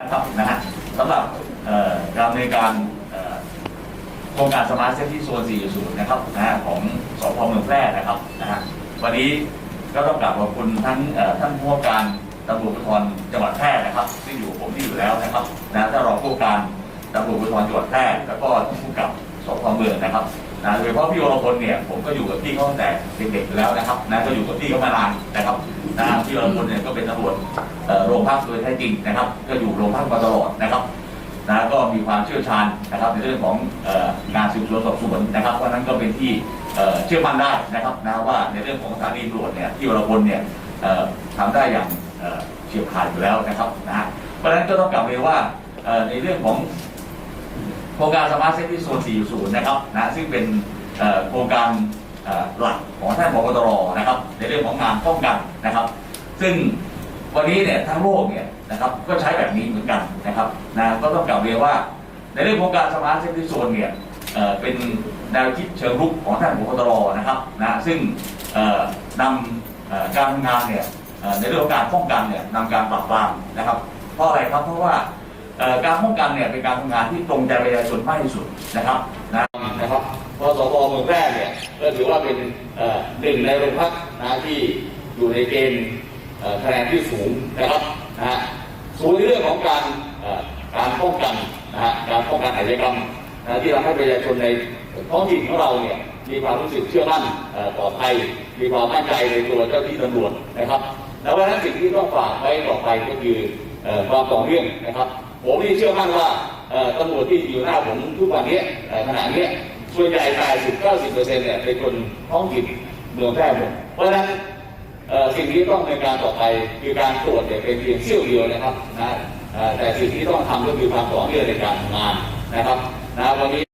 นะครับนะฮะสำหรับเอ่อการดำเนินการโครงการสมาร์ทเซฟที่โซน 4.0 นะครับนะฮะของสพเมืองแพร่นะครับนะฮะวันนี้ก็ต้องกราบขอบคุณทั้งเอ่อท่านผู้ว่าการตำรวจภูธรจังหวัดแพร่นะครับ ซึ่งอยู่ผมที่อยู่แล้วนะครับนะท่านรองผู้การตำรวจภูธรจังหวัดแพร่แล้วก็ท่านผู้กับสพเมืองนะครับนะโดยเฉพาะพี่วรพลเนี่ยผมก็อยู่กับพี่เขาตั้งแต่เด็กๆแล้วนะครับนะก็อยู่กับพี่เขามานานนะครับ นะพี่วรพลเนี่ยก็เป็นตำรวจโรงพักโดยแท้จริงนะครับ ก็อยู่โรงพักมาตลอดนะครับนะก็มีความเชี่ยวชาญนะครับในเรื่องของงานสืบสวนสอบสวนนะครับเพราะนั้นก็เป็นที่เชื่อมั่นได้นะครับนะว่าในเรื่องของสถานีตำรวจเนี่ยที่วรพลเนี่ยทำได้อย่างเอ่อเฉียบขาดอยู่แล้วนะครับนะเพราะฉะนั้นก็ต้องกลับเรียนว่าในเรื่องของโครงการสมาร์ทเซฟที่โซน 4.0 นะครับนะซึ่งเป็นโครงการหลักของท่านผบตรนะครับ ในเรื่องของงานป้องกันนะครับ ซึ่งวันนี้เนี่ยทั้งโลกเนี่ยนะครับก็ใช้แบบนี้เหมือนกันนะครับนะก็ต้องกล่าวเรียนว่า ในเรื่องของการสมาร์ทเซฟตี้โซนเนี่ยเเป็นแนวคิดเชิงรุกของท่านผบตรนะครับนะซึ่งนำการทำงานเนี่ยในเรื่องของการป้องกันเนี่ยนำการปราบปรามนะครับ เพราะอะไรครับเพราะว่าการป้องกันเนี่ยเป็นการทำงานที่ตรงใจประชาชนมากที่สุดนะครับนะนะครับ สพเมืองแพร่เนี่ยก็ถือว่าเป็นหนึ่งในโรงพักนะที่อยู่ในเกณฑ์คะแนนที่สูงนะครับนะฮะสูงในเรื่องของการการป้องกันนะฮะการป้องกันอาชญากรรมนะที่ทำให้ประชาชนในท้องถิ่นของเราเนี่ยมีความรู้สึกเชื่อมั่นปลอดภัยมีความมั่นใจในตัวเจ้าหน้าที่ตำรวจนะครับแล้ววันนั้นสิ่งที่ต้องฝากไว้ต่อไปก็คือความต่อเนื่องนะครับ ผมนี่เชื่อมั่นว่าตำรวจที่อยู่หน้าผมทุกวันนี้ขณะนี้ ส่วนใหญ่80-90%เนี่ยเป็นคนท้องถิ่นเมืองแพร่หมดเพราะฉะนั้นสิ่งที่ต้องในการต่อไปคือการตรวจเนี่ยเป็นเพียงเสี้ยวเดียวนะครับนะแต่สิ่งที่ต้องทำก็คือความต่อเนื่องในการทำงานนะครับนะวันนี้